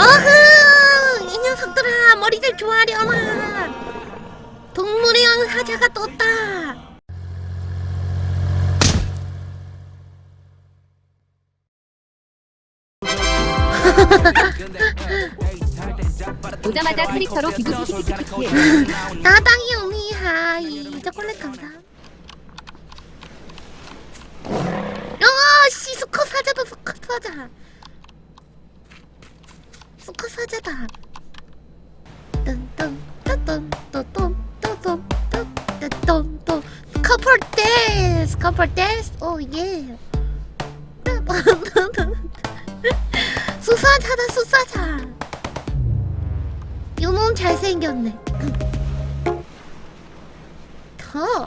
어흥! 이 녀석들아 머리들 좋아하려나? 동물의 왕 사자가 떴다. 오자마자 캐릭터로 기분 키키키키키 나당이 우미 하이. 초콜릿 감사. 어씨 수컷 사자다 수컷 사자 수컷 사자다 뚠뚠 커플 댄스 커플 댄스. 오예. 수사자다 수사자. 요놈 잘생겼네. 더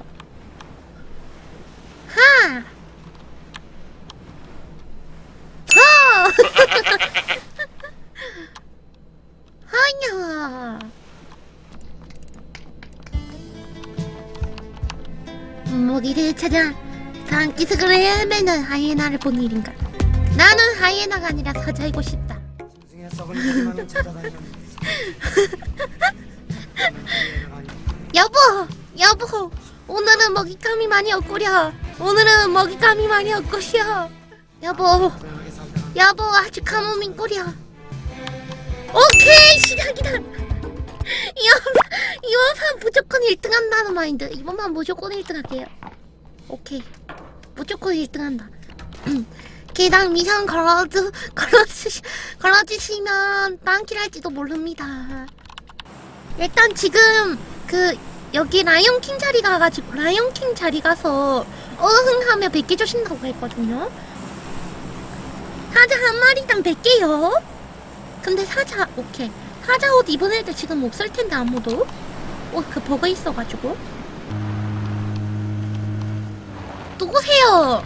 찾아 산기슭을 헤매는 하이에나를 본 일인가? 나는 하이에나가 아니라 사자이고 싶다. 중에 썩은 고기만을 찾아다니는 여보! 여보! 오늘은 먹잇감이 많이 없구려. 오늘은 먹잇감이 많이 없구려 여보! 살다가 여보 아주 가뭄인 꿀이야. 오케이 시작이다. 이번 이번 판 무조건 1등 한다는 마인드. 이번 판 무조건 1등 할게요 오케이 무조건 1등 한다 개당 미션 걸어주 걸어주시 걸어주시면 빵킬 할지도 모릅니다 일단 지금 그 여기 라이온킹 자리 가가지고 라이온킹 자리 가서 어흥하면 100개 주신다고 했거든요 사자 한 마리당 100개요? 근데 사자, 오케이. 사자 옷 입은 애들 지금 없을 텐데, 아무도. 어, 그 버그 있어가지고. 누구세요?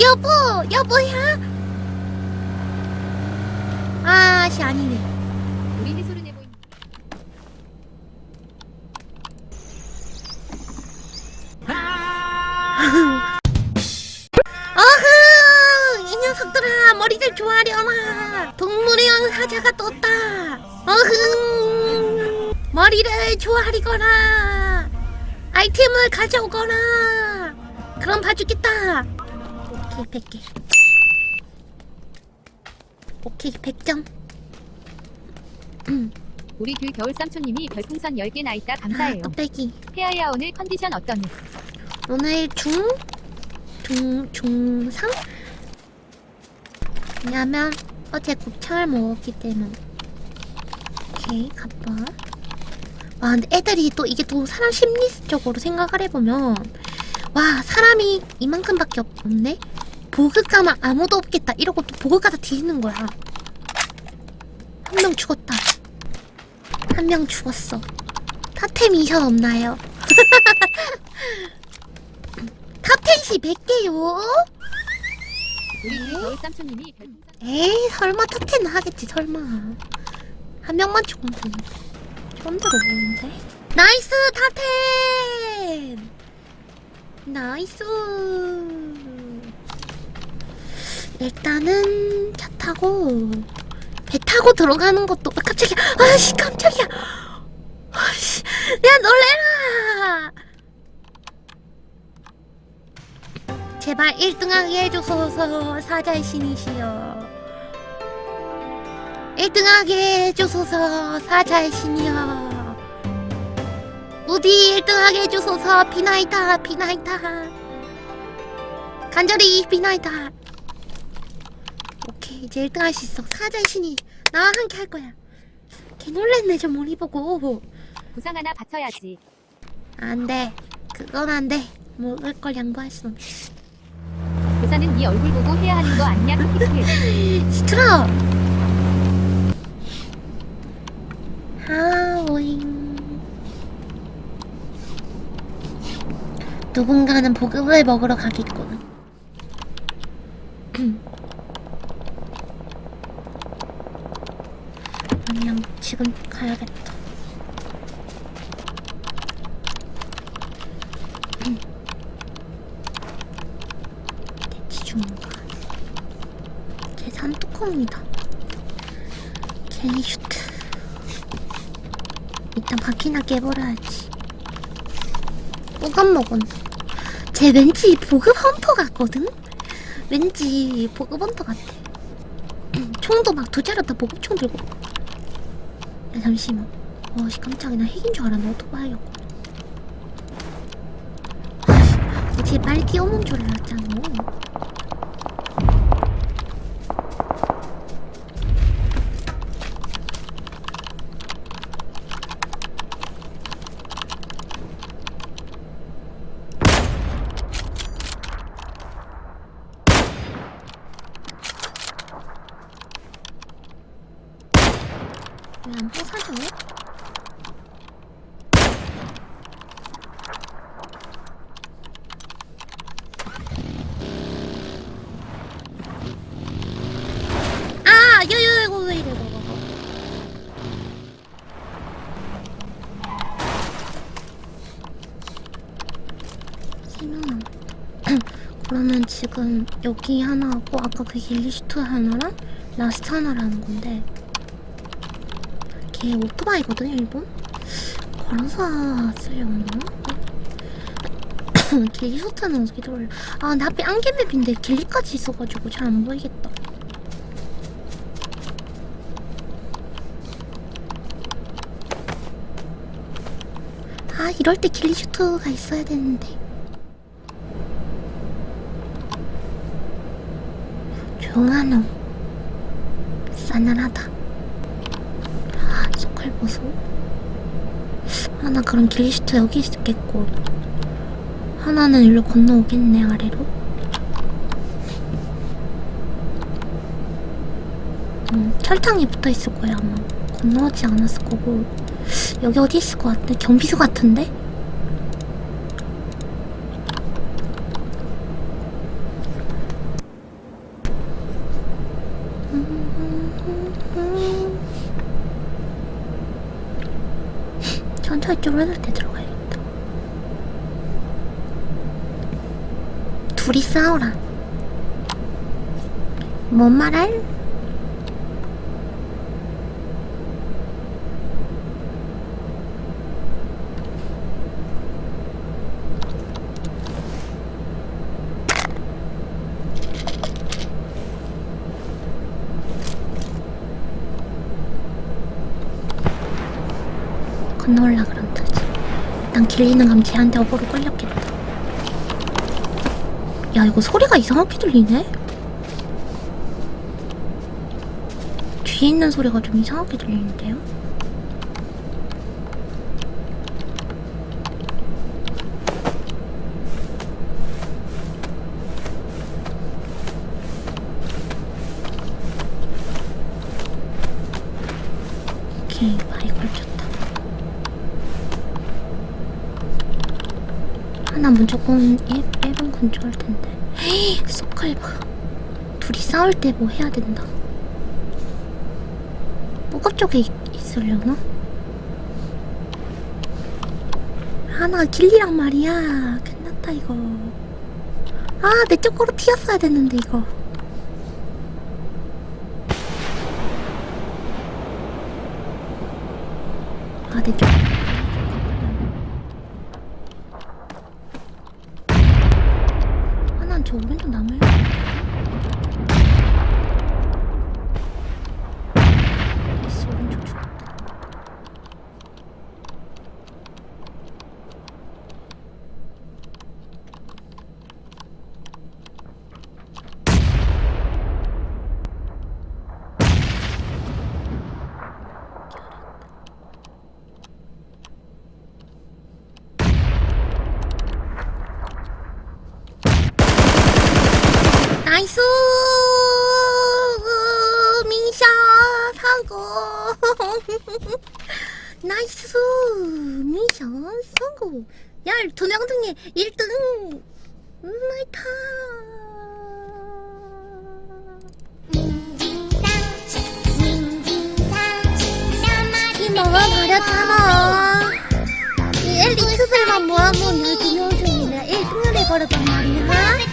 여보! 여보야? 아, 씨, 아니네. 우리 해소를 내고 있는 어흥! 이 녀석들아, 머리들 좋아하려나? 동물의 왕 사자가 떴다. 어흥! 머리를 좋아하리거나, 아이템을 가져오거나, 그럼 봐주겠다. 오케이, 100개. 오케이, 100점. 우리 그 겨울 쌈촌님이 별풍선 10개 나 있다 아, 감사해요 뚝배기. 태아야 오늘 컨디션 어떠니? 오늘 중, 중, 중상? 왜냐면 어제 곱창을 먹었기 때문에. 오케이, 갑바. 와, 근데 애들이 또 이게 또 사람 심리적으로 생각을 해보면, 와, 사람이 이만큼밖에 없- 없네? 보급 가면 아무도 없겠다. 이러고 또 보급 가다 뒤지는 거야. 한 명 죽었다. 한 명 죽었어. 타템 미션 없나요? 탑텐시 100개요? 우리 그 겨울 쌈촌님이 별풍선 에이 설마 탑텐 하겠지 설마 한 명만 죽으면 되는데 처음 들어보는데? 나이스 탑텐 나이스! 일단은 차 타고 배 타고 들어가는 것도 아, 깜짝이야! 아씨 깜짝이야! 아씨 야 놀래라! 제발 1등하게 해줘서 사자의 신이시여 1등하게 해줘서 사자의 신이여. 부디 1등하게 해줘서 비나이다 비나이다 간절히 비나이다 오케이 이제 1등 할 수 있어. 사자의 신이 나와 함께 할 거야. 개 놀랬네 저 머리 보고. 부상 하나 받쳐야지. 안돼. 그건 안돼. 먹을 걸 양보할 순 없어. 부산은 네 얼굴 보고 해야 하는 거 키키키. 시끄러. 하오잉. 누군가는 보급을 먹으러 가겠군. 그냥 지금 가야겠다. 대치 중인가? 계산 뚜껑이다. 킬리슈트 일단 바퀴나 깨버려야지 뽀감먹은 쟤 왠지 보급 헌터 같거든? 왠지 보급 헌터 같아. 총도 막 두 자루다 보급총 들고. 야 잠시만. 어 씨 깜짝이야. 나 핵인 줄 알았네. 오토바이였고 어떻게 빨리 뛰어오는 줄 알았잖아 왜안 부사줘? 아, 요요 이거 왜 이래 이거 이거. 세명아 그러면 지금 여기 하나 하고 아까 그 길리슈트 하나랑 라스트 하나라는 건데 걔 오토바이거든 일본? 걸어서 쓰려나? 길리슈트는 어떻게 들어올려 아 근데 앞에 안개맵인데 길리까지 있어가지고 잘 안 보이겠다 아 이럴 때 길리슈트가 있어야 되는데 조용한 놈 싸늘하다. 아 색깔 보소 하나 그럼 길리슈트 여기 있겠고. 하나는 일로 건너오겠네 아래로. 음, 철탕이 붙어 있을 거야 아마. 건너오지 않았을 거고. 여기 어디 있을 것 같아? 경비소 같은데? 천천히 쫄아들 때 들어가야겠다. 둘이 싸워라. 뭔 말할? 건너올라 그럼 되지. 난 길리는 감 쟤한테 어보로 끌렸겠다. 야 이거 소리가 이상하게 들리네? 뒤에 있는 소리가 좀 이상하게 들리는데요? 이건 1, 1번 근처할 텐데. 헤이, 소칼바. 둘이 싸울 때 뭐 해야 된다. 뽀갑 쪽에 있으려나? 하나 길리랑 말이야. 끝났다, 이거. 아, 내 쪽으로 튀었어야 됐는데, 이거. 아, 내 쪽. 나이스 민샤 사고 나이스 민샤 사고 야두 명 중에 1등 나이타 치킨 먹어버렸잖아 이 엘리트들만 모아놓은 12명 중에 내가 1등을 해버렸단 말이야